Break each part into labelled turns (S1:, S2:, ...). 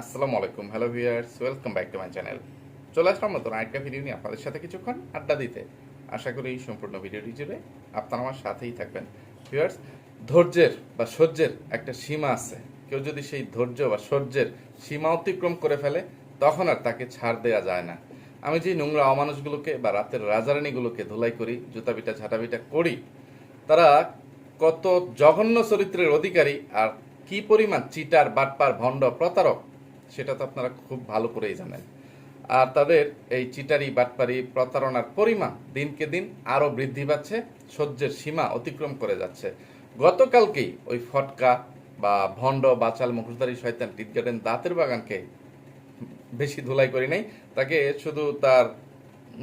S1: আসসালামু আলাইকুম hello viewers welcome back to my channel চলে আসলাম নতুন আরেকটা ভিডিও নিয়ে আপনাদের সাথে কিছুক্ষণ আড্ডা দিতে। আশা করি এই সম্পূর্ণ ভিডিওটি জুড়ে আপনারা আমার সাথেই থাকবেন। ভিউয়ার্স ধৈর্যের বা সহ্যের একটা সীমা আছে। কেউ যদি সেই ধৈর্য বা সহ্যের সীমা অতিক্রম করে ফেলে, তখন আর তাকে ছাড় দেওয়া যায় না। আমি যে নোংরা অমানুষগুলোকে বা রাতের রাজারানীগুলোকে ধুলাই করি জুতাপিটা ঝাঁটাপিটা করি, তারা কত জঘন্য চরিত্রের অধিকারী আর কি পরিমাণ চিটার, বাটপার, ভণ্ড, প্রতারক সেটা তো আপনারা খুব ভালো করেই জানেন। আর তাদের এই চিটারি, বাটপারি প্রতারণার পরিমাণ দিনকে দিন আরও বৃদ্ধি পাচ্ছে, সহ্যের সীমা অতিক্রম করে যাচ্ছে। গতকালকেই ওই ফটকা বা ভণ্ড বাচাল মুখোশধারী শয়তান টিট গার্ডেন দাঁতের বাগানকে বেশি ধুলাই করি নাই, তাকে শুধু তার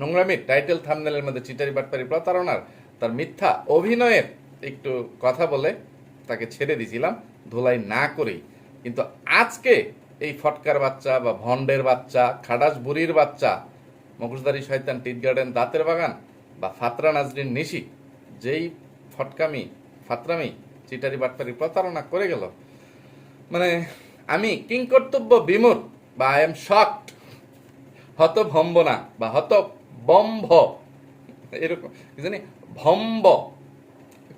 S1: নোংরামির টাইটেল থামনেলের মধ্যে চিটারি, বাটপারি প্রতারণার, তার মিথ্যা অভিনয়ের একটু কথা বলে তাকে ছেড়ে দিয়েছিলাম ধুলাই না করেই। কিন্তু আজকে এই ফটকার বাচ্চা বা ভন্ডের বাচ্চা খাডাস বুড়ির বাচ্চা মুখোশধারী শয়তান টিট গার্ডেন, দাঁতের বাগান বা ফাতরা নাজরিন নিশি, যেই ফটকামি, ফাতরামি, চিটারি বাটপারি প্রতারণা করে গেল। মানে আমি কিংকর্তব্য বিমূর বা আই এম শকড হত ভম্ব না বা হত বম্ভ এরকম জানি, ভম্ব।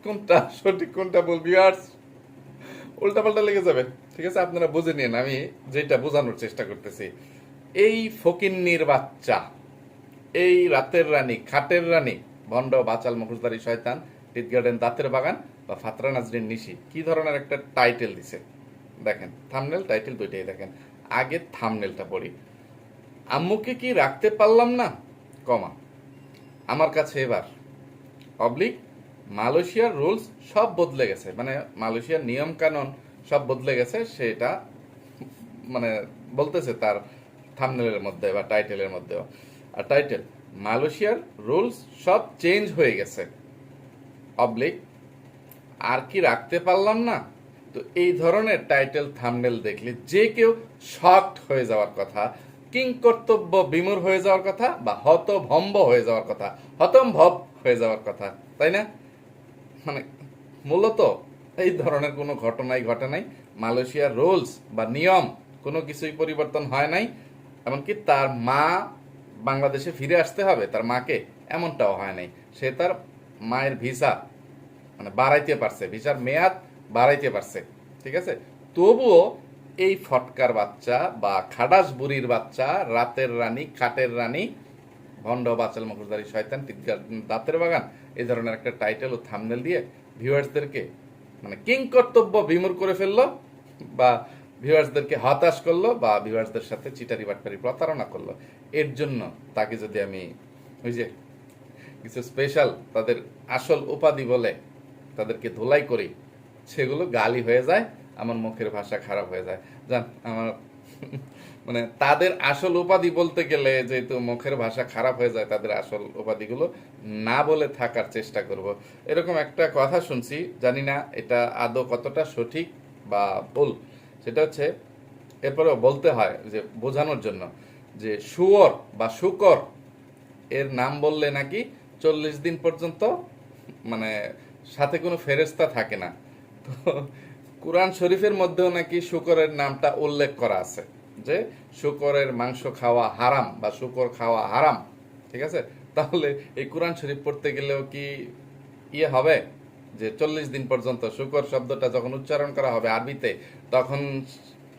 S1: কোনটা সঠিক, কোনটা বলবি আর উল্টা পাল্টা লেগে যাবে। ঠিক আছে, আপনারা বুঝে নিন আমি যেটা বোঝানোর চেষ্টা করতেছি। এই ফকিন্নির বাচ্চা, এই রাতের রানী, খাটের রানী, ভণ্ড বাচাল মুখোশধারী শয়তান, টিট গার্ডেন দাঁতের বাগান বা ফাতরা নাজরিন নিশি, কি ধরনের একটা টাইটেল দিছে? দেখেন থামনেল টাইটেল দুইটাই দেখেন। আগে থামনেলটা পড়ি। আম্মুকে কি রাখতে পারলাম না? কমা। আমার কাছে এবার অবলিক মালয়েশিয়ার রুলস সব বদলে গেছে। মানে মালয়েশিয়ার নিয়ম কানুন সব বদলে গেছে, সেটা মানে বলতেছে তার থামনেলের মধ্যে বা টাইটেলের মধ্যেও। আর টাইটেল মালয়েশিয়ার রুলস সব চেঞ্জ হয়ে গেছে। অবলিক আর কি রাখতে পারলাম না? তো এই ধরনের টাইটেল থামনেল দেখলে যে কেউ শক্ট হয়ে যাওয়ার কথা, কিং কর্তব্য বিমূর হয়ে যাওয়ার কথা বা হতভম্ব হয়ে যাওয়ার কথা, হতম্ভব হয়ে যাওয়ার কথা, তাই না? মানে মূলত এই ধরনের কোনো ঘটনাই ঘটে নাই। মালয়েশিয়ার রুলস বা নিয়ম কোনো কিছুই পরিবর্তন হয় নাই। এমনকি তার মা বাংলাদেশে ফিরে আসতে হবে, তার মাকে এমনটাও হয় নাই। সে তার মায়ের ভিসা মানে বাড়াইতে পারছে, ভিসার মেয়াদ বাড়াইতে পারছে, ঠিক আছে? তবুও এই ফটকার বাচ্চা বা খাডাস বুড়ির বাচ্চা, রাতের রানী খাটের রানী, ভণ্ড বাচাল মুখোশধারী শয়তান দাঁতের বাগান, এই ধরনের একটা টাইটেল ও থামনেল দিয়ে ভিউয়ার্সদেরকে মানে কিং কর্তব্য বিমূর করে ফেলল বা ভিউয়ার্সদেরকে হতাশ করল বা ভিউয়ার্সদের সাথে চিটারি বাটপারি প্রতারণা করল। এর জন্য তাকে যদি আমি ওই যে কিছু স্পেশাল তাদের আসল উপাধি বলে তাদেরকে ধোলাই করি, সেগুলো গালি হয়ে যায়, আমার মুখের ভাষা খারাপ হয়ে যায়। জান, আমার মানে তাদের আসল উপাধি বলতে গেলে যেহেতু মুখের ভাষা খারাপ হয়ে যায়, তাদের আসল উপাধিগুলো না বলে থাকার চেষ্টা করব। এরকম একটা কথা শুনছি, জানি না এটা আদৌ কতটা সঠিক বা ভুল। সেটা হচ্ছে এরপরে বলতে হয় যে বোঝানোর জন্য যে শুয়র বা শুকর এর নাম বললে নাকি চল্লিশ দিন পর্যন্ত মানে সাথে কোনো ফেরেস্তা থাকে না। তো কোরআন শরীফের মধ্যেও নাকি শুকরের নামটা উল্লেখ করা আছে। যে শুকরের মাংস খাওয়া হারাম বা শুকর খাওয়া হারাম, ঠিক আছে? তাহলে এই কোরআন শরীফ পড়তে গেলেও কি ইয়ে হবে? যে চল্লিশ দিন পর্যন্ত শুকর শব্দটা যখন উচ্চারণ করা হবে আরবিতে, তখন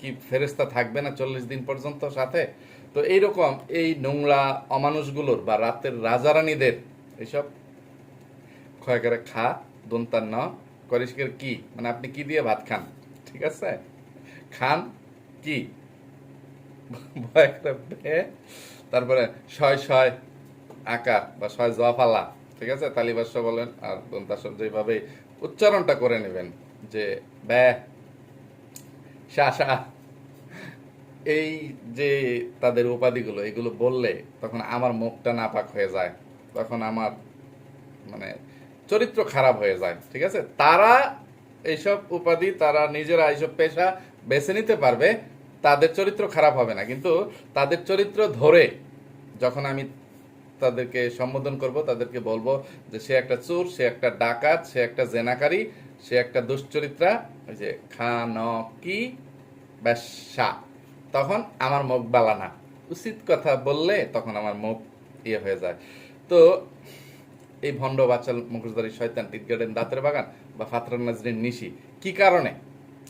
S1: কি ফেরেস্তা থাকবে না চল্লিশ দিন পর্যন্ত সাথে? তো এইরকম এই নোংরা অমানুষগুলোর বা রাতের রাজারানীদের, এইসব? ক্ষয় করে খা দন্তার ন করিসকের কি? মানে আপনি কি দিয়ে ভাত খান? ঠিক আছে? খান কি? ভয় করে তারপরে ছয় ছয় আকার বা ছয় জফালা ঠিক আছে? তালিবাস্য বলেন আর দন্তাসব যেভাবে উচ্চারণটা করে নেবেন যে, ব্যা শাসা এই যে তাদের উপাধিগুলো, এগুলো বললে তখন আমার মুখটা নাপাক হয়ে যায়, তখন আমার মানে চরিত্র খারাপ হয়ে যায়, ঠিক আছে? তারা এইসব উপাধি, তারা নিজেরা এইসব পেশা বেছে নিতে পারবে তাদের চরিত্র খারাপ হবে না। কিন্তু তাদের চরিত্র ধরে যখন আমি তাদেরকে সম্বোধন করব, তাদেরকে বলব যে সে একটা চোর, সে একটা ডাকাত, সে একটা জেনাকারী, সে একটা দুশ্চরিত্রা, ওই যে খান কি ব্যবসা তখন আমার মুখ বালা না। উচিত কথা বললে তখন আমার মুখ ইয়ে হয়ে যায়। তো এই ভণ্ড বাচাল মুখোশধারী শয়তান টিট গার্ডেন দাঁতের বাগান বা ফাতরান নাজরিন নিশি, কি কারণে?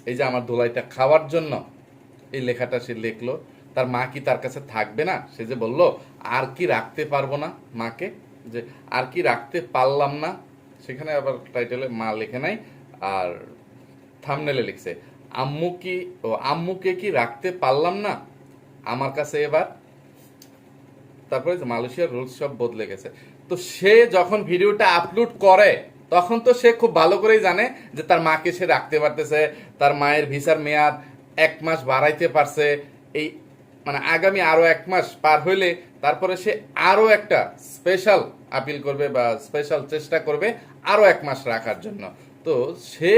S1: এই যে আমার ধুলাইটা খাওয়ার জন্য এই লেখাটা সে লিখলো। তার মা কি তার কাছে থাকবে না? সে যে বলল, আর কি রাখতে পারব না মাকে? যে, আর কি রাখতে পারলাম না? সেখানে আবার টাইটেলে মা লেখে নাই, আর থামনেলে লিখছে, আম্মু কি, ও আম্মুকে কি রাখতে পারলাম না? আমার কাছে এবার, তারপরে মালয়েশিয়ার রুলস সব বদলে গেছে। তো সে যখন ভিডিওটা আপলোড করে, তখন তো সে খুব ভালো করেই জানে যে তার মাকে সে রাখতে পারতেছে, তার মায়ের ভিসার মেয়াদ এক মাস বাড়াইতে পারছে, এই মানে আগামী আরও এক মাস পার হইলে তারপরে সে আরও একটা স্পেশাল আপিল করবে বা স্পেশাল চেষ্টা করবে আরও এক মাস রাখার জন্য। তো সে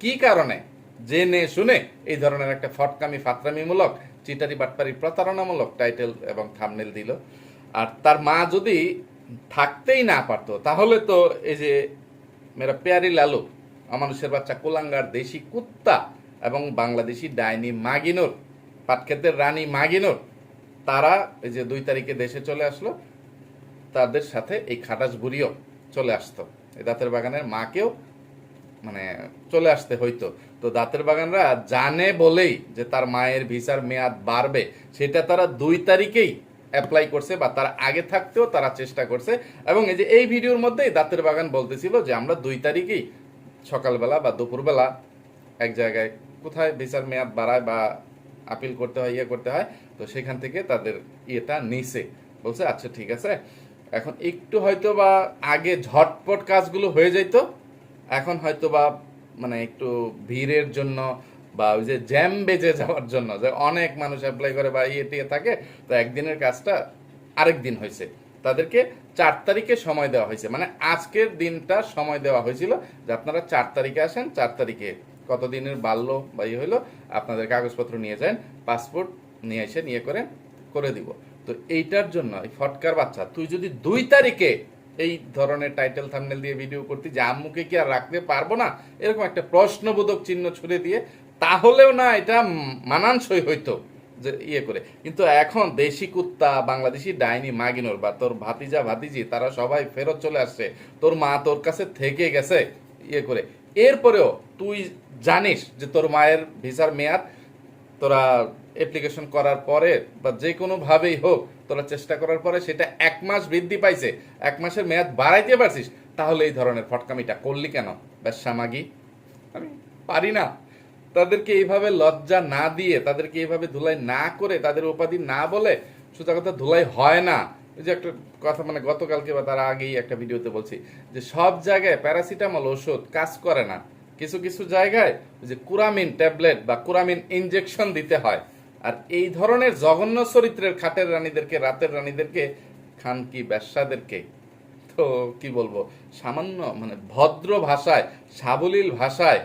S1: কি কারণে? জেনে শুনে এই ধরনের একটা ফটকামি, ফাতরামিমূলক, চিটারি বাটপারি প্রতারণামূলক টাইটেল এবং থামনেল দিল। আর তার মা যদি থাকতেই না পারতো, তাহলে তো এই যে মেরা পেয়ারি লালু, অমানুষের বাচ্চা কোলাঙ্গার দেশি কুত্তা এবং বাংলাদেশি ডাইনি মাগিনুর, পাটক্ষেতের রানী মাগিনুর, তারা এই যে দুই তারিখে দেশে চলে আসলো, তাদের সাথে এই খাটাস বুড়িও চলে আসতো। এই দাঁতের বাগানের মাকেও মানে চলে আসতে হইতো। তো দাঁতের বাগানরা জানে বলেই যে তার মায়ের ভিসার মেয়াদ বাড়বে, সেটা তারা দুই তারিখেই অ্যাপ্লাই করছে বা তার আগে থাকতেও তারা চেষ্টা করছে। এবং এই যে এই ভিডিওর মধ্যেই দাঁতের বাগান বলতেছিল যে আমরা দুই তারিখেই সকালবেলা বা দুপুরবেলা এক জায়গায় কোথায় ভিসার মেয়াদ বাড়ায় বা আপিল করতে হয় ইয়ে করতে হয়, তো সেখান থেকে তাদের ইয়েটা নিছে। বলছে আচ্ছা ঠিক আছে। এখন একটু হয়তো বা আগে ঝটপট কাজগুলো হয়ে যেত এখন হয়তো বা মানে একটু ভিড়ের জন্য বা ওই যে জ্যাম বেজে যাওয়ার জন্য, যে অনেক মানুষ অ্যাপ্লাই করে বা ইয়ে টিয়ে থাকে, তো একদিনের কাজটা আরেক দিন হয়েছে তাদেরকে চার তারিখে সময় দেওয়া হয়েছে মানে আজকের দিনটা সময় দেওয়া হয়েছিল যে আপনারা চার তারিখে আসেন, চার তারিখে কত দিনের বাড়লো বা ইয়ে হইল, আপনাদের কাগজপত্র নিয়ে যান, পাসপোর্ট নিয়ে এসে নিয়ে করে করে দিব। তো এইটার জন্য এই ফটকার বাচ্চা, তুই যদি দুই তারিখে এই ধরনের টাইটেল থামনেল দিয়ে ভিডিও করতি যে আম্মুকে কি আর রাখতে পারব না, এরকম একটা প্রশ্নবোধক চিহ্ন ছুড়ে দিয়ে, তাহলেও না এটা মানানসই হইতো যে ইয়ে করে। কিন্তু এখন দেশি কুত্তা, বাংলাদেশি ডাইনি মাগিনোর বা তোর ভাতিজা, ভাতিজি, তারা সবাই ফেরত চলে আসছে, তোর মা তোর কাছে থেকে গেছে ইয়ে করে। এরপরেও তুই জানিস যে তোর মায়ের ভিসার মেয়াদ তোরা অ্যাপ্লিকেশন করার পরে বা যে কোনোভাবেই হোক তোরা চেষ্টা করার পরে সেটা এক মাস বৃদ্ধি পাইছে, এক মাসের মেয়াদ বাড়াইতে পারছিস, তাহলে এই ধরনের ফটকামিটা করলি কেন? ব্যবসা মাগি? আমি পারি না। তাদেরকে এইভাবে লজ্জা না দিয়ে, তাদেরকে এইভাবে ধুলাই না করে, তাদের উপাধি না বলে সোজা কথা ধুলাই হয় না। যে একটা কথা মানে গতকালকে বা তার আগেই একটা ভিডিওতে বলছি যে সব জায়গায় প্যারাসিটামল ওষুধ কাজ করে না। কিছু কিছু জায়গায় যে কুরামিন ট্যাবলেট বা কুরামিন ইনজেকশন দিতে হয়। আর এই ধরনের জঘন্য চরিত্রের খাটের রানীদেরকে, রাতের রানীদেরকে খানকি ব্যবসাদেরকে? তো কি বলব, সামান্য মানে ভদ্র ভাষায়, সাবলীল ভাষায়,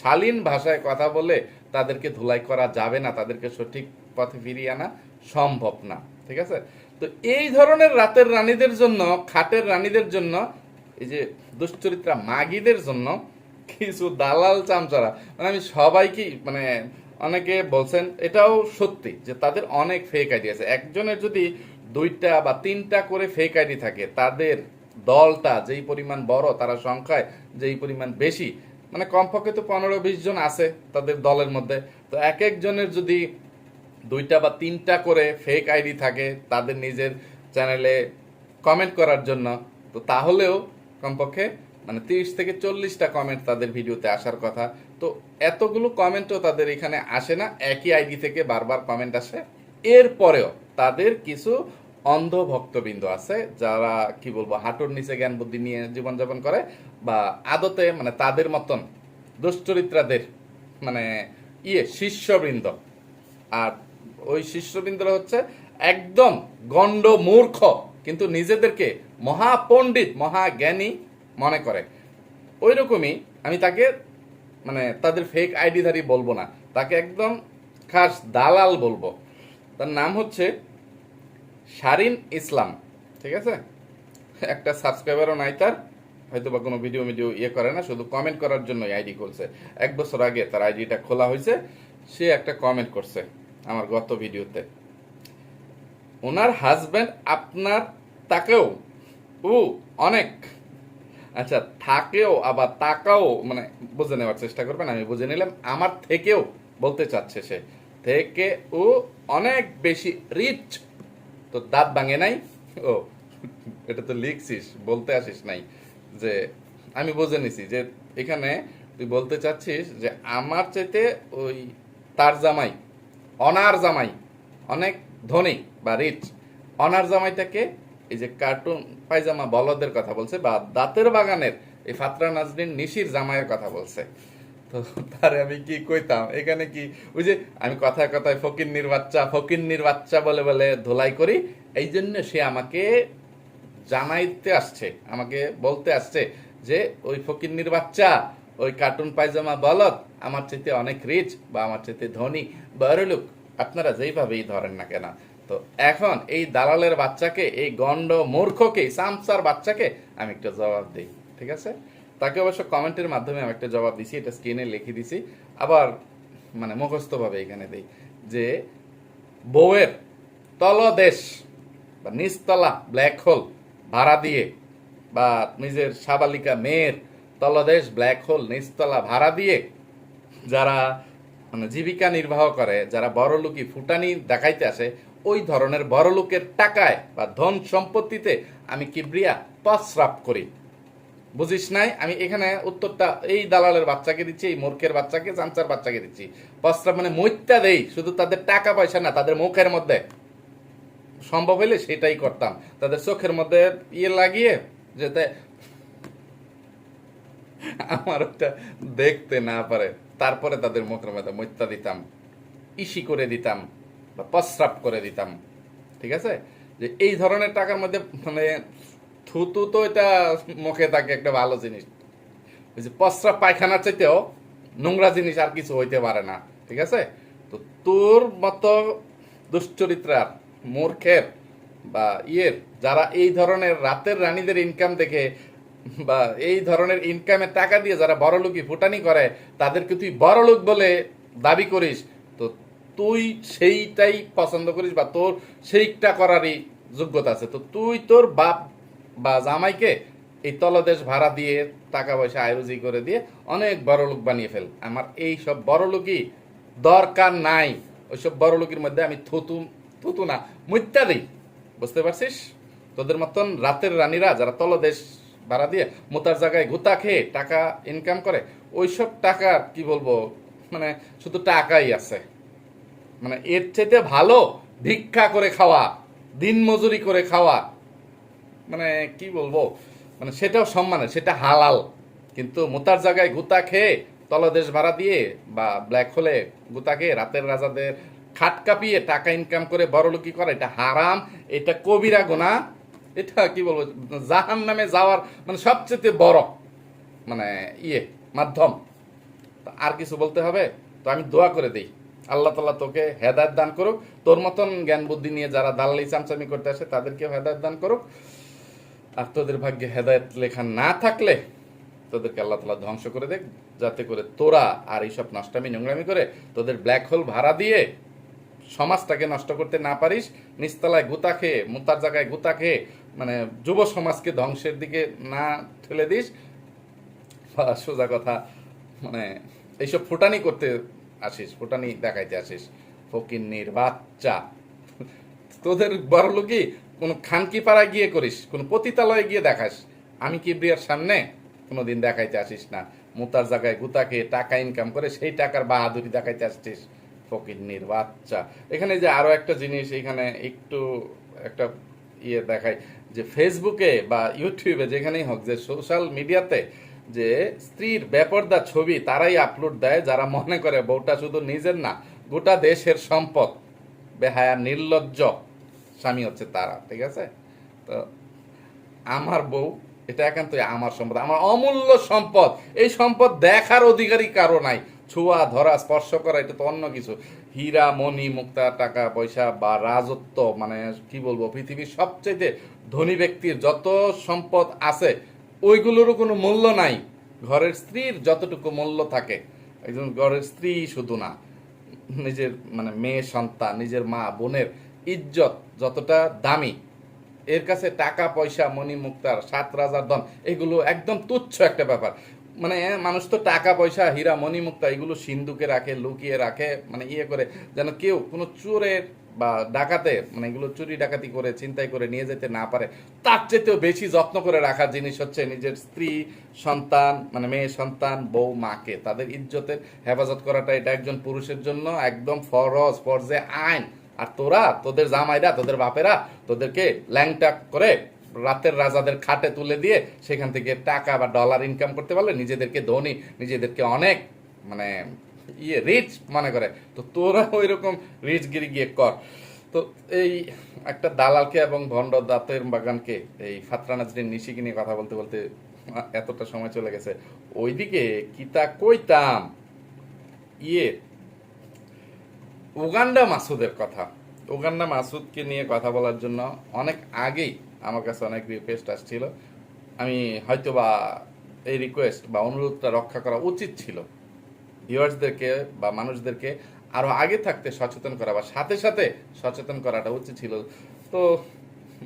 S1: শালীন ভাষায় কথা বলে তাদেরকে ধুলাই করা যাবে না, তাদেরকে সঠিক পথে ফিরিয়ে আনা সম্ভব না। ঠিক আছে? তো এই ধরনের রাতের রানীদের জন্য, খাটের রানীদের জন্য, এই যে দুশ্চরিত্রা মাগিদের জন্য কিছু দালাল চামচারা। মানে আমি সবাইকেই মানে অনেকে বলছেন এটাও সত্যি যে তাদের অনেক ফেক আইডি আছে। একজনের যদি দুইটা বা তিনটা করে ফেক আইডি থাকে, তাদের দলটা যেই পরিমাণ বড়, তারা সংখ্যায় যেই পরিমাণ বেশি মানে কমপক্ষে তো পনেরো বিশ জন আছে তাদের দলের মধ্যে। তো এক একজনের যদি দুইটা বা তিনটা করে ফেক আইডি থাকে তাদের নিজের চ্যানেলে কমেন্ট করার জন্য। তো তাহলেও কমপক্ষে মানে তিরিশ থেকে চল্লিশটা কমেন্ট তাদের ভিডিওতে আসার কথা। তো এতগুলো কমেন্টও তাদের এখানে আসে না, একই আইডি থেকে বারবার কমেন্ট আসে। এরপরেও তাদের কিছু অন্ধ ভক্তবৃন্দ আছে যারা কি বলব, হাঁটুর নিচে জ্ঞান বুদ্ধি নিয়ে জীবনযাপন করে বা আদতে মানে তাদের মতন দুশ্চরিত্রাদের মানে ইয়ে শিষ্যবৃন্দ। আর ওই শিষ্যবৃন্দরা হচ্ছে একদম গণ্ড মূর্খ কিন্তু নিজেদেরকে মহাপণ্ডিত, মহাজ্ঞানী মনে করে। ওই রকমই আমি তাকে মানে তাদের ফেক আইডিধারী বলব না, তাকে একদম খাস দালাল বলব। তার নাম হচ্ছে শারিন ইসলাম, ঠিক আছে? একটা সাবস্ক্রাইবারও নাই তার হয়তো বা কোনো ভিডিও ভিডিও ইয়ে করে না, শুধু কমেন্ট করার জন্য আইডি খুলছে। এক বছর আগে তার আইডিটা খোলা হয়েছে, সে একটা কমেন্ট করছে। আমার গত ভিডিওতে। ওনার হাজব্যান্ড আপনার তাকেও, ও, অনেক। আচ্ছা থাকেও, আবার তাকাও মানে বুঝে নেওয়ার চেষ্টা করবেন, আমি বুঝে নিলাম। আমার থেকেও বলতে চাচ্ছে সে, থেকে ও অনেক বেশি রিচ তো দাঁত ভাঙে নাই। ও, এটা তো লিখছিস, বলতে আসিস নাই যে, আমি বুঝে নিছি যে, এখানে তুই বলতে চাচ্ছিস যে, আমার চাইতে ওই তার জামাই অনার জামাই, অনেক ধনী বা রিচ অনার জামাইটাকে এই যে কার্টুন পায়জামা বলদের কথা বলছে বা দাঁতের বাগানের এই ফাতরা নাজরিন নিশির জামাইয়ের কথা বলছে। তো তারে আমি কি কইতাম? এখানে কি ওই যে আমি কথায় কথায় ফকিন্নির বাচ্চা ফকিন্নির বাচ্চা বলে বলে ধোলাই করি এই জন্য সে আমাকে জানাইতে আসছে, আমাকে বলতে আসছে যে ওই ফকিন্নির বাচ্চা ওই কার্টুন পায়জামা বলদ, আমার চাইতে অনেক রিচ বা আমার চাইতে ধনী বড়লোক আপনারা যেইভাবেই ধরেন না কেন। তো এখন এই দালালের বাচ্চাকে, এই গন্ড মূর্খকে, সামসার বাচ্চাকে আমি একটা জবাব দিই, ঠিক আছে? তাকে অবশ্য কমেন্টের মাধ্যমে আমি একটা জবাব দিছি, এটা স্ক্রিনে লিখে দিছি। আবার মানে মুখস্থভাবে এখানে দেই যে, বউয়ের তলদেশ বা নিচতলা ব্ল্যাক হোল ভাড়া দিয়ে বা নিজের সাবালিকা মেয়ের তলদেশ ব্ল্যাক হোল নিচতলা ভাড়া দিয়ে যারা মানে জীবিকা নির্বাহ করে, যারা বড়লোকি ফুটানি দেখাইতে আসে, ওই ধরনের বড়লোকের টাকায় বা ধন সম্পত্তিতে আমি কিবরিয়া প্রস্রাব করি। বুঝিস নাই? আমি এখানে উত্তরটা এই দালালের বাচ্চাকে দিচ্ছি, এই মূর্খের বাচ্চাকে, চামচার বাচ্চাকে দিচ্ছি। প্রস্রাব মানে মৈত্যা দেই, শুধু তাদের টাকা পয়সা না, তাদের মুখের মধ্যে। সম্ভব হলে সেটাই করতাম। তাদের চোখের মধ্যে ইয়ে লাগিয়ে, যাতে আমার ওটা দেখতে না পারে। তারপরে তাদের মুখের মধ্যে মৈত্যা দিতাম, ইসি করে দিতাম বা প্রস্রাব করে দিতাম, ঠিক আছে? যে এই ধরনের টাকার মধ্যে মানে থুতু তো এটা মুখে থাকে একটা ভালো জিনিস। ওই যে প্রস্রাব পায়খানার চাইতেও নোংরা জিনিস আর কিছু হইতে পারে না, ঠিক আছে? তো তোর মতো দুশ্চরিত্রার, মূর্খের বা ইয়ের যারা এই ধরনের রাতের রানীদের ইনকাম দেখে বা এই ধরনের ইনকামের টাকা দিয়ে যারা বড়লোকই ফুটানি করে, তাদেরকে তুই বড়লোক বলে দাবি করিস, তো তুই সেইটাই পছন্দ করিস বা তোর সেইটা করারই যোগ্যতা আছে। তো তুই তোর বাপ বা জামাইকে এই তলদেশ ভাড়া দিয়ে, টাকা পয়সা আয়োজি করে দিয়ে অনেক বড় লোক বানিয়ে ফেল। আমার এই সব বড় লোকই দরকার নাই। ওইসব বড় লোকের মধ্যে আমি থুতু থুতু না, মুত্যা দিই। বুঝতে পারছিস? তোদের মতন রাতের রানীরা যারা তলদেশ ভাড়া দিয়ে মোতার জায়গায় গুতা খেয়ে টাকা ইনকাম করে, ওইসব টাকা কি বলব মানে শুধু টাকাই আছে। মানে এর চাইতে ভালো ভিক্ষা করে খাওয়া, দিন মজুরি করে খাওয়া মানে কি বলব মানে সেটাও সম্মানের সেটা হালাল। কিন্তু মোতার জায়গায় গুতা খেয়ে তলদেশ ভাড়া দিয়ে বা ব্ল্যাক হোলে গুতা খেয়ে রাতের রাজাদের খাট কাঁপিয়ে টাকা ইনকাম করে বড়লোকি করা, এটা হারাম, এটা কবিরা গোনা। এটা কি বলব জাহান নামে যাওয়ার মানে সবচেয়ে বড় মানে ইয়ে মাধ্যম। আর কিছু বলতে হবে? তো আমি দোয়া করে দিই। আল্লাহ তাল্লাহ তোকে হেদায়ত দান করুক। তোর মতন জ্ঞান বুদ্ধি নিয়ে যারা দালালি চামচামি করতে আসে, তাদেরকেও হেদায়ত দান করুক। আর তোদের ভাগ্যে হেদায়ত লেখা না থাকলে তোদেরকে আল্লাহ তালা ধ্বংস করে দেখ। যাতে করে তোরা আর এইসব নষ্টামি, নোংরামি করে তোদের ব্ল্যাক হোল ভাড়া দিয়ে সমাজটাকে নষ্ট করতে না পারিস। নিচতলায় গুতা খেয়ে, মুতার জায়গায় গুতা খেয়ে মানে যুব সমাজকে ধ্বংসের দিকে না ঠেলে দিস, বা সোজা কথা মানে এইসব ফুটানি করতে আসিস, ফুটানি দেখাইতে আসিস। ফকিন্নির বাচ্চা। তোদের বড় লোকই কোনো খানকি পাড়ায় গিয়ে করিস, কোনো পতিতালয়ে গিয়ে দেখাস। আমি কি বিয়ার সামনে কোনোদিন দেখাইতে আসিস না। মুতার জায়গায় গুতা খেয়ে টাকা ইনকাম করে সেই টাকার বাহাদুরি দেখাইতে আসছিস ফকিন্নির বাচ্চা। এখানে যে আরও একটা জিনিস, এখানে একটু একটা ইয়ে দেখায় যে ফেসবুকে বা ইউটিউবে যেখানেই হোক, যে সোশ্যাল মিডিয়াতে যে স্ত্রীর বেপর্দা ছবি তারাই আপলোড দেয়, যারা মনে করে বউটা শুধু নিজের না, গোটা দেশের সম্পদ। বেহায়া, নির্লজ্জ স্বামী হচ্ছে তারা, ঠিক আছে? তো আমার বউ, এটা একান্তই আমার সম্পদ। আমার অমূল্য সম্পদ। এই সম্পদ দেখার অধিকারী কারও নাই। ছোঁয়া, ধরা, স্পর্শ করা, এটা তো অন্য কিছু। হীরা, মণি, মুক্তা, টাকা, পয়সা বা রাজত্ব মানে কি বলব, পৃথিবীর সবচেয়ে ধনী ব্যক্তির যত সম্পদ আছে, ওইগুলোরও কোনো মূল্য নাই। ঘরের স্ত্রীর যতটুকু মূল্য থাকে, একজন ঘরের স্ত্রী শুধু না, নিজের মানে মেয়ে, সন্তান, নিজের মা, বোনের ইজ্জত যতটা দামি, এর কাছে টাকা, পয়সা, মণি, মুক্তার সাত রাজার ধন, এগুলো একদম তুচ্ছ একটা ব্যাপার। মানে মানুষ তো টাকা, পয়সা, হীরা মণিমুক্তা এগুলো সিন্ধুকে রাখে, লুকিয়ে রাখে মানে ইয়ে করে, যেন কেউ কোনো চোরের বা ডাকাতে মানে এগুলো চুরি, ডাকাতি করে চিন্তাই করে নিয়ে যেতে না পারে, তার চেয়েতেও বেশি যত্ন করে রাখার জিনিস হচ্ছে নিজের স্ত্রী, সন্তান মানে মেয়ে, সন্তান, বউ, মাকে। তাদের ইজ্জতের হেফাজত করাটা এটা একজন পুরুষের জন্য একদম ফরজ, ফরজে আইন। আর তোরা, তোদের জামাইরা, তোদের বাপেরা, তোদেরকে ল্যাংটা করে রাতের রাজাদের খাটে তুলে দিয়ে সেখান থেকে টাকা বা ডলার ইনকাম করতে পারলে নিজেদেরকে ধনী, নিজেদেরকে অনেক মানে ইয়ে রিচ মনে করে। তো তোরা ওই রকম রিচ গিরি গিয়ে কর। তো এই একটা দালালকে এবং ভণ্ড দাঁতের বাগানকে, এই ফাতরা নাজরিন নিশিকে নিয়ে কথা বলতে বলতে এতটা সময় চলে গেছে। ওইদিকে কিতা কইতাম ইয়ে উগান্ডা মাসুদের কথা। উগান্ডা মাসুদকে নিয়ে কথা বলার জন্য অনেক আগেই আমার কাছে অনেক রিকোয়েস্ট আসছিল। আমি হয়তো বা এই রিকোয়েস্ট বা অনুরোধটা রক্ষা করা উচিত ছিল। ভিউয়ার্সদেরকে বা মানুষদেরকে আরও আগে থাকতে সচেতন করা বা সাথে সাথে সচেতন করাটা উচিত ছিল। তো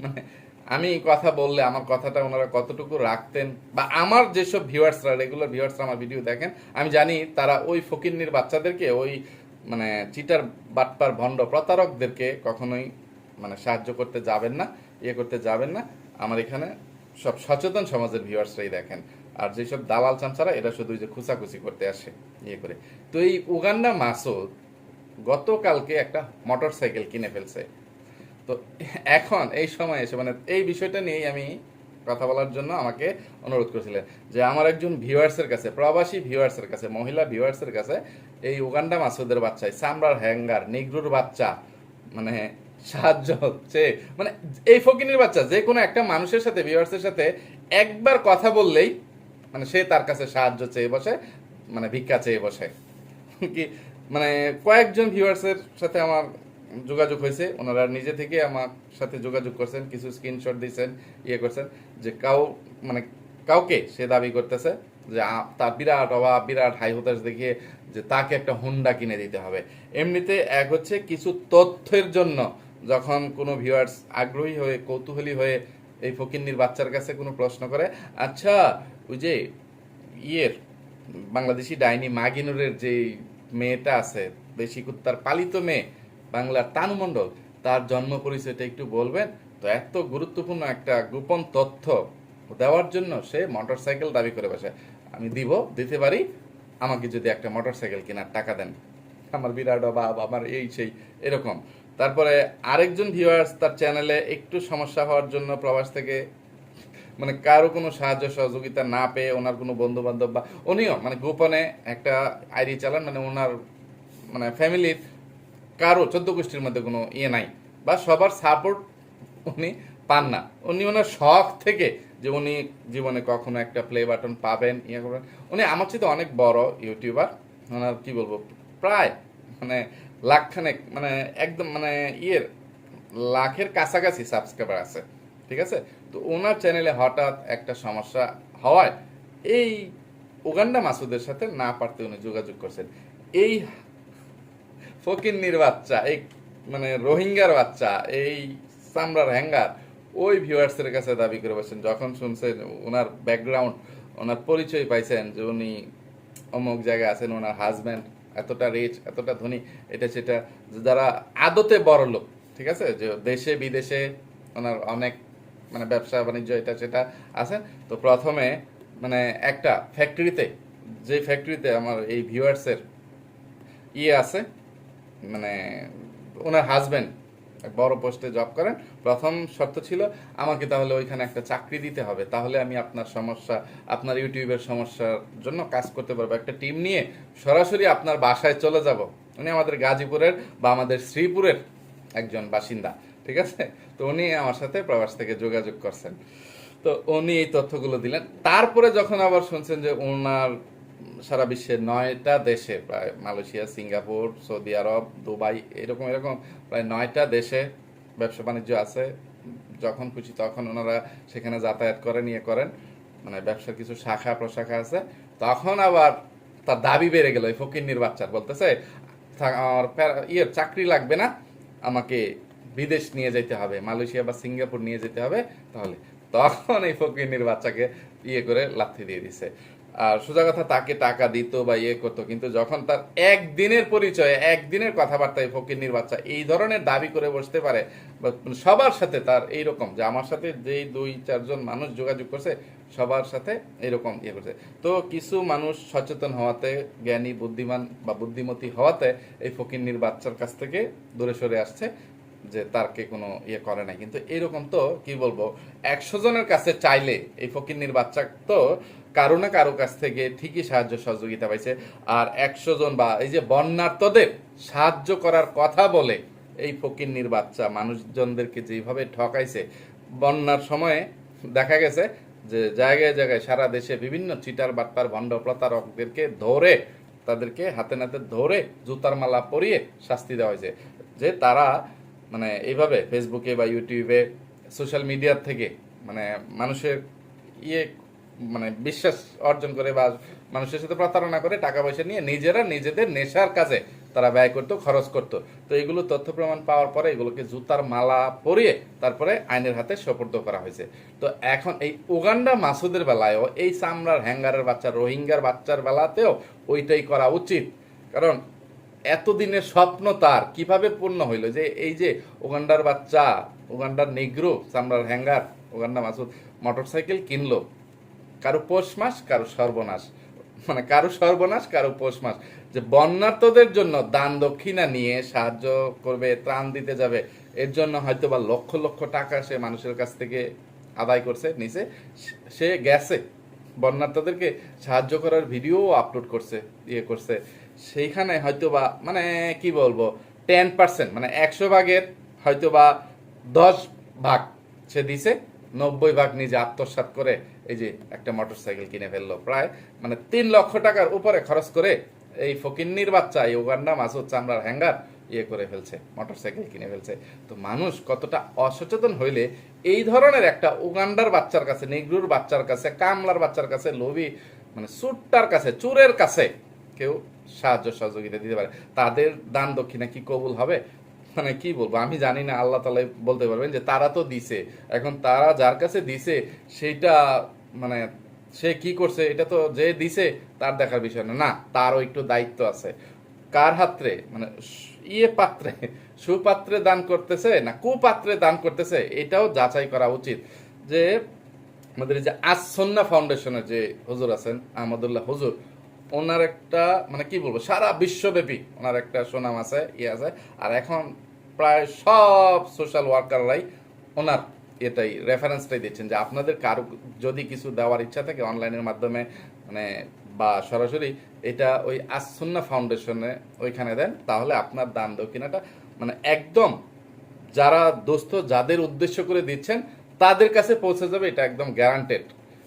S1: মানে আমি কথা বললে, আমার কথাটা ওনারা কতটুকু রাখতেন বা আমার যেসব ভিউয়ার্সরা রেগুলার ভিউয়ার্সরা আমার ভিডিও দেখেন, আমি জানি তারা ওই ফকিন্নির বাচ্চাদেরকে, ওই মানে চিটার বাটপার, ভণ্ড প্রতারকদেরকে কখনোই মানে সাহায্য করতে যাবেন না। ইয়ে করতে যাবেন না। আমার এখানে সব সচেতন সমাজের ভিউয়ার্সরাই দেখেন। আর যেসব দালাল চামচারা, এরা শুধু যে খুসাখুসি করতে আসে ইয়ে করে। তো এই উগান্ডা মাসুদ গতকালকে একটা মোটর সাইকেল কিনে ফেলছে। তো এখন এই সময় এসে মানে এই বিষয়টা নিয়েই আমি কথা বলার জন্য আমাকে অনুরোধ করেছিলেন যে আমার একজন ভিউয়ার্সের কাছে, প্রবাসী ভিউয়ার্সের কাছে, মহিলা ভিউয়ার্সের কাছে এই উগান্ডা মাসুদের বাচ্চা এই চামড়ার হ্যাঙ্গার, নিগ্রুর বাচ্চা মানে সাহায্য হচ্ছে। মানে এই ফকিনের বাচ্চা, যে কোনো একটা মানুষের সাথে ভিউয়ার্সের সাথে একবার কথা বললেই মানে সে তার কাছে সাহায্য চেয়ে বসে মানে ভিক্ষা চেয়ে বসে। কি? মানে কয়েকজন ভিউয়ার্সের সাথে আমার যোগাযোগ হয়েছে। ওনারা নিজে থেকে আমার সাথে যোগাযোগ করছেন, কিছু স্ক্রিনশট দিয়েছেন ইয়ে করছেন যে কাউ মানে কাউকে সে দাবি করতেছে যে তার বিরাট অভাব, বিরাট হাই হতাশ দেখিয়ে যে তাকে একটা হুন্ডা কিনে দিতে হবে। এমনিতে এক হচ্ছে কিছু তথ্যের জন্য যখন কোনো ভিউয়ার্স আগ্রহী হয়ে, কৌতূহলী হয়ে এই ফকিন্নির বাচ্চার কাছে কোনো প্রশ্ন করে আচ্ছা ওই যে ইয়ের, বাংলাদেশি ডাইনি মাগিনুরের যে মেয়েটা আছে, দেশি কুত্তার পালিত মেয়ে, বাংলার তানু মণ্ডল, তার জন্ম পরিচয়টা একটু বলবেন? তো এত গুরুত্বপূর্ণ একটা গোপন তথ্য দেওয়ার জন্য সে মোটরসাইকেল দাবি করে বসে। আমি দিব, দিতে পারি, আমাকে যদি একটা মোটরসাইকেল কেনার টাকা দেন। আমার বিরাট অভাব, আমার এই সেই, এরকম। তারপরে আরেকজন ভিউয়ার্স তার চ্যানেলে একটু সমস্যা হওয়ার জন্য প্রবাস থেকে মানে কারও কোনো সাহায্য সহযোগিতা না পেয়ে ওনার কোনো বন্ধু বান্ধব বা উনিও মানে গোপনে একটা আইডি চালান মানে ওনার মানে ফ্যামিলির কারও চোদ্দ গোষ্ঠীর মধ্যে কোনো ইয়ে নাই, বা সবার সাপোর্ট উনি পান না। উনি ওনার শখ থেকে যে উনি জীবনে কখনো একটা প্লে বাটন পাবেন ইয়ে করবেন। উনি আমার চেয়ে অনেক বড় ইউটিউবার ওনার কি বলব, প্রায় মানে লাখখানেক মানে একদম মানে ইয়ের লাখের কাছাকাছি সাবস্ক্রাইবার আছে, ঠিক আছে? তো ওনার চ্যানেলে হঠাৎ একটা সমস্যা হওয়ায় এই উগান্ডা মাসুদের সাথে না পারতে উনি যোগাযোগ করছেন। এই ফকিন্নির বাচ্চা, এই মানে রোহিঙ্গার বাচ্চা, এই চামড়ার হ্যাঙ্গার, ওই ভিউয়ার্সের কাছে দাবি করে বসেন যখন শুনছেন ওনার ব্যাকগ্রাউন্ড ওনার পরিচয় পাইছেন যে উনি অমুক জায়গায় আছেন, ওনার হাজব্যান্ড এতটা রিচ এতটা ধনী, এটা সেটা যারা আদতে বড় লোক, ঠিক আছে? যে দেশে, বিদেশে ওনার অনেক মানে ব্যবসা বাণিজ্য, এটা সেটা আছে তো প্রথমে মানে একটা ফ্যাক্টরিতে যে ফ্যাক্টরিতে আমার এই ভিউয়ার্সের ইয়ে আছে মানে ওনার হাজবেন্ড বড় পোস্টে জব করেন। প্রথম শর্ত ছিল, আমাকে তাহলে ওইখানে একটা চাকরি দিতে হবে। তাহলে আমি আপনার সমস্যা, আপনার ইউটিউবের সমস্যার জন্য কাজ করতে পারব। একটা টিম নিয়ে সরাসরি আপনার বাসায় চলে যাব। উনি আমাদের গাজীপুরের বা আমাদের শ্রীপুরের একজন বাসিন্দা, ঠিক আছে? তো উনি আমার সাথে প্রবাস থেকে যোগাযোগ করছেন। তো উনি এই তথ্যগুলো দিলেন। তারপরে যখন আবার শুনছেন যে ওনার সারা বিশ্বের নয়টা দেশে, প্রায় Malaysia, Singapore, Saudi Arab, Dubai, এরকম এরকম প্রায় নয়টা দেশে ব্যবসা বাণিজ্য আছে। যখন খুশি তখন ওনারা সেখানে যাতায়াত করেন ইয়ে করেন। মানে ব্যবসার কিছু শাখা, প্রশাখা আছে। তখন আবার তার দাবি বেড়ে গেল, এই ফকিন্নির বাচ্চার বলতেছে আমার ইয়ের চাকরি লাগবে না, আমাকে বিদেশ নিয়ে যেতে হবে, মালয়েশিয়া বা সিঙ্গাপুর নিয়ে যেতে হবে, তাহলে। তখন এই ফকিরনির বাচ্চাকে ইয়ে করে লাথি দিয়ে দিছে। আর সোজা কথা, তাকে টাকা দিত বা ইয়ে করতো, কিন্তু যখন তার একদিনের পরিচয়, একদিনের কথাবার্তায় ফকিরনির বাচ্চা এই ধরনের দাবি করে বসতে পারে সবার সাথে তার এইরকম যে আমার সাথে যেই দুই, চারজন মানুষ যোগাযোগ করছে, সবার সাথে এরকম ইয়ে করছে। তো কিছু মানুষ সচেতন হওয়াতে, জ্ঞানী, বুদ্ধিমান বা বুদ্ধিমতী হওয়াতে এই ফকিরনির বাচ্চার কাছ থেকে দূরে সরে আসছে যে তারকে কোনো ইয়ে করে নাই। কিন্তু এরকম তো, কি বলব, একশো জনের কাছে চাইলে এই ফকিরনির বাচ্চা তো কারও না কারও কাছ থেকে ঠিকই সাহায্য সহযোগিতা পাইছে। আর একশো জন বা এই যে বন্যার্তদের সাহায্য করার কথা বলে এই ফকিরনির বাচ্চা মানুষজনদেরকে যেভাবে ঠকাইছে, বন্যার সময়ে দেখা গেছে যে জায়গায় জায়গায় সারা দেশে বিভিন্ন চিটার, বাটপার, ভণ্ড, প্রতারকদেরকে ধরে, তাদেরকে হাতে নাতে ধরে জুতার মালা পরিয়ে শাস্তি দেওয়া হয়েছে। যে তারা মানে এইভাবে ফেসবুকে বা ইউটিউবে সোশ্যাল মিডিয়ার থেকে মানে মানুষের ইয়ে মানে বিশ্বাস অর্জন করে বা মানুষের সাথে প্রতারণা করে টাকা পয়সা নিয়ে নিজেরা নিজেদের নেশার কাজে তারা ব্যয় করতো, খরচ করতো। তো এগুলো তথ্য প্রমাণ পাওয়ার পরে এগুলোকে জুতার মালা পরিয়ে তারপরে আইনের হাতে সোপর্দ করা হয়েছে। তো এখন এই উগান্ডা মাসুদের বেলায়ও, এই চামড়ার হ্যাঙ্গারের বাচ্চা, রোহিঙ্গার বাচ্চার বেলাতেও ওইটাই করা উচিত। কারণ এতদিনের স্বপ্ন তার, কীভাবে পূর্ণ হইল যে এই যে উগান্ডার বাচ্চা, উগান্ডার নেগ্রো, চামড়ার হ্যাঙ্গার, উগান্ডা মাসুদ মোটরসাইকেল কিনলো পৌষ মাস, কারও সর্বনাশ। মানে কারও সর্বনাশ, কারও পৌষ মাস। যে বন্যার্থদের জন্য দান দক্ষিণা নিয়ে সাহায্য করবে, ত্রাণ দিতে যাবে, এর জন্য হয়তো বা লক্ষ লক্ষ টাকা সে মানুষের কাছ থেকে আদায় করছে নিচে সে গেছে। বন্যার্থদেরকে সাহায্য করার ভিডিও আপলোড করছে ইয়ে করছে। সেইখানে হয়তো বা মানে কি বলব, টেন পার্সেন্ট মানে একশো ভাগের হয়তো বা দশ ভাগ সে দিছে, নব্বই ভাগ নিজে আত্মসাৎ করে এই যে একটা মোটরসাইকেল কিনে ফেলল। প্রায় মানে তিন লক্ষ টাকার উপরে খরচ করে এই ফকিন্নির বাচ্চা, এই উগান্ডা মাসুদ চামড়ার হ্যাঙ্গার ইয়ে করে ফেলছে মোটরসাইকেল কিনে ফেলছে। তো মানুষ কতটা অসচেতন হইলে এই ধরনের একটা উগান্ডার বাচ্চার কাছে, নেগ্রুর বাচ্চার কাছে, কামলার বাচ্চার কাছে, লোভি মানে সুটটার কাছে, চুরের কাছে কেউ সাহায্য সহযোগিতা দিতে পারে। তাদের দান দক্ষিণা কি কবুল হবে? মানে কি বলব? আমি জানি না, আল্লাহ তালাই বলতে পারবেন যে তারা তো দিছে। এখন তারা যার কাছে দিছে, সেইটা মানে সে কি করছে, এটা তো যে দিছে, তার দেখার বিষয় না। না, তারও একটু দায়িত্ব আছে। কার হাত্রে মানে ইয়ে পাত্রে, সুপাত্রে দান করতেছে না কুপাত্রে দান করতেছে, এটাও যাচাই করা উচিত। যে আমাদের যে আসন্না ফাউন্ডেশনের যে হুজুর আছেন, আহমদুল্লাহ হুজুর ওনার একটা মানে কি বলব, সারা বিশ্বব্যাপী ওনার একটা সুনাম আছে ইয়ে আছে। আর এখন প্রায় সব সোশ্যাল ওয়ার্কাররাই ওনার এটাই রেফারেন্সটাই দিচ্ছেন যে আপনাদের কারও, যদি কিছু দেওয়ার ইচ্ছা থাকে অনলাইনের মাধ্যমে মানে বা সরাসরি এটা ওই আসন্না ফাউন্ডেশনে ওইখানে দেন, তাহলে আপনার দান দক্ষিণাটা মানে একদম যারা দোস্ত, যাদের উদ্দেশ্য করে দিচ্ছেন, তাদের কাছে পৌঁছে যাবে, এটা একদম গ্যারান্টেড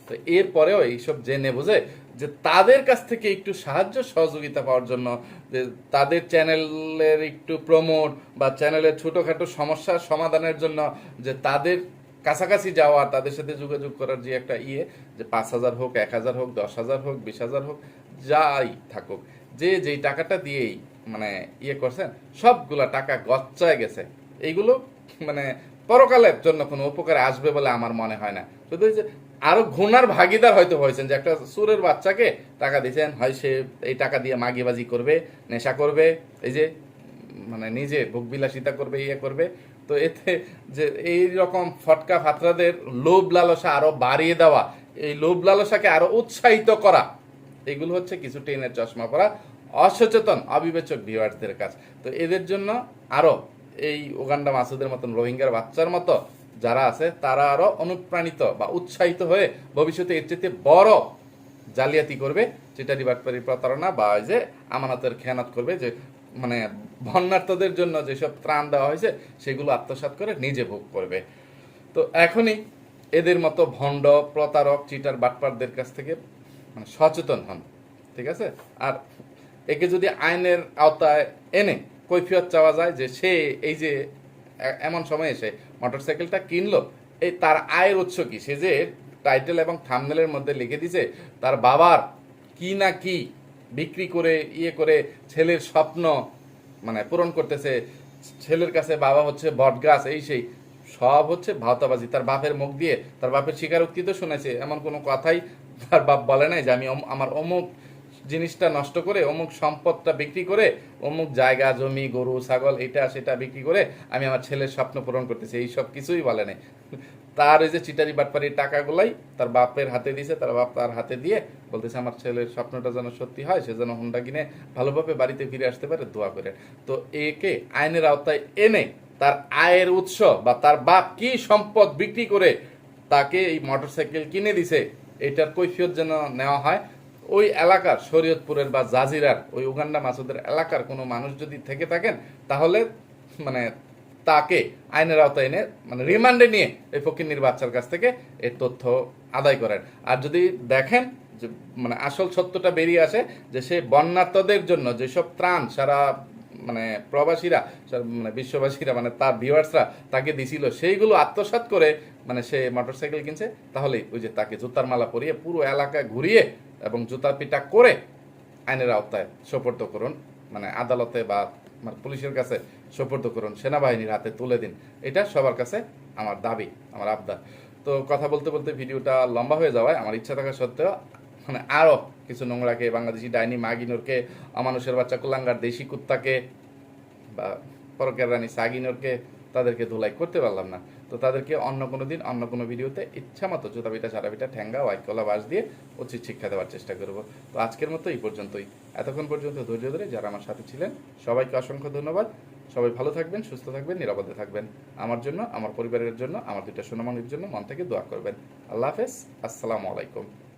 S1: তো এরপরেও এইসব জেনে বুঝে যে তাদের কাছ থেকে একটু সাহায্য সহযোগিতা পাওয়ার জন্য, যে তাদের চ্যানেলের একটু প্রমোট বা চ্যানেলের ছোটোখাটো সমস্যার সমাধানের জন্য যে তাদের কাছাকাছি যাওয়া, তাদের সাথে যোগাযোগ করার যে একটা ইয়ে যে পাঁচ হাজার হোক, এক হাজার হোক, দশ হাজার হোক, বিশ হাজার হোক, যাই থাকুক, যে যেই টাকাটা দিয়েই মানে ইয়ে করছেন, সবগুলা টাকা গচ্চায় গেছে। এইগুলো মানে পরকালের জন্য কোনো উপকারে আসবে বলে আমার মনে হয় না। শুধু যে আরও ঘুণার ভাগিদার হয়তো হয়েছেন যে একটা সুরের বাচ্চাকে টাকা দিয়েছেন, হয় সে এই টাকা দিয়ে মাগিবাজি করবে, নেশা করবে, এই যে মানে নিজে ভোগ বিলাসিতা করবে ইয়ে করবে। তো এতে যে এই রকম ফটকা ফাতরাদের লোভ লালসা আরও বাড়িয়ে দেওয়া, এই লোভ লালসাকে আরও উৎসাহিত করা, এগুলো হচ্ছে কিছু ট্রেনের চশমা পরা অসচেতন, অবিবেচক ভিউয়ার্সদের কাজ। তো এদের জন্য আরও এই উগান্ডা মাসুদের মতন রোহিঙ্গার বাচ্চার মতো যারা আছে, তারা আরও অনুপ্রাণিত বা উৎসাহিত হয়ে ভবিষ্যতে এর চেয়ে বড় জালিয়াতি করবে চিটারি বাটপারি প্রতারণা বা যে আমানতের খেয়ানত করবে, যে মানে বন্যার্থদের জন্য যেসব ত্রাণ দেওয়া হয়েছে, সেগুলো আত্মসাৎ করে নিজে ভোগ করবে। তো এখনই এদের মতো ভণ্ড, প্রতারক চিটার বাটপারদের কাছ থেকে মানে সচেতন হন, ঠিক আছে? আর একে যদি আইনের আওতায় এনে কৈফিয়ত চাওয়া যায় যে সে এই যে এমন সময় এসে মোটরসাইকেলটা কিনলো, এই তার আয়ের উৎস কি? সে যে টাইটেল এবং থামনেলের মধ্যে লিখে দিছে, তার বাবার কি না কি বিক্রি করে ইয়ে করে ছেলের স্বপ্ন মানে পূরণ করতেছে, ছেলের কাছে বাবা হচ্ছে বটগাছ, এই সেই, সব হচ্ছে ভাওতাবাজি। তার বাপের মুখ দিয়ে, তার বাপের স্বীকারোক্তি তো শুনেছে, এমন কোনো কথাই তার বাপ বলে নাই যে আমি আমার অমুক জিনিসটা নষ্ট করে, অমুক সম্পদটা বিক্রি করে, অমুক জায়গা, জমি, গরু, ছাগল, এটা, সেটা বিক্রি করে আমি আমার ছেলের স্বপ্ন পূরণ করতেছি। এই সব কিছুই বলে নাই। তার ওই যে চিটারি বাটপারির টাকাগুলাই তার বাপের হাতে দিয়েছে তার বাপ তার হাতে দিয়ে বলতেছে, আমার ছেলের স্বপ্নটা যেন সত্যি হয়, সে যেন হোন্ডা কিনে ভালোভাবে বাড়িতে ফিরে আসতে পারে, দোয়া করে। তো একে আইনের আওতায় এনে তার আয়ের উৎস বা তার বাপ কি সম্পদ বিক্রি করে তাকে এই মোটরসাইকেল কিনে দিছে, এটার কৈফিয়ত যেন নেওয়া হয়। ওই এলাকার, শরীয়তপুরের বা জাজিরার, ওই উগান্ডা মাসুদের এলাকার কোনো মানুষ যদি থেকে থাকেন, তাহলে মানে তাকে আইনের আওতায় এনে মানে রিমান্ডে নিয়ে এই ফকিন্নির বাচ্চার কাছ থেকে এই তথ্য আদায় করেন। আর যদি দেখেন যে মানে আসল সত্যটা বেরিয়ে আসে যে, সে বন্যার্থদের জন্য যেসব ত্রাণ সারা মানে প্রবাসীরা মানে বিশ্ববাসীরা মানে তার ভিউয়ার্সরা তাকে দিছিল, সেইগুলো আত্মসাৎ করে মানে সে মোটরসাইকেল কিনছে, তাহলেই ওই যে তাকে জুতার মালা পরিয়ে পুরো এলাকা ঘুরিয়ে এবং জুতা পিটা করে আইনের আওতায় সোপর্দ করুন মানে আদালতে বা মানে পুলিশের কাছে সোপর্দ করুন, সেনাবাহিনীর হাতে তুলে দিন। এটা সবার কাছে আমার দাবি, আমার আবদার। তো কথা বলতে বলতে ভিডিওটা লম্বা হয়ে যাওয়ায় আমার ইচ্ছা থাকা সত্ত্বেও মানে আরও কিছু নোংরাকে, বাংলাদেশি ডাইনি মাগিনোরকে, অমানুষের বাচ্চা কুলাঙ্গার দেশি কুত্তাকে বা পরকের রানী সাগিনোরকে তাদেরকে ধুলাই করতে পারলাম না। তো তাদেরকে অন্য কোনো দিন, অন্য কোনো ভিডিওতে ইচ্ছা মতো জুতা পিঠা চারা পিঠা ঠ্যাঙ্গা হোয়াইট কলা বাস দিয়ে উচিত শিক্ষা দেওয়ার চেষ্টা করব। তো আজকের মতো এই পর্যন্তই। এতক্ষণ পর্যন্ত ধৈর্য ধরে যারা আমার সাথে ছিলেন, সবাইকে অসংখ্য ধন্যবাদ। সবাই ভালো থাকবেন, সুস্থ থাকবেন, নিরাপদে থাকবেন। আমার জন্য, আমার পরিবারের জন্য, আমার দুইটা সোনামণির জন্য মন থেকে দোয়া করবেন। আল্লাহ হাফেজ, আসসালামু আলাইকুম।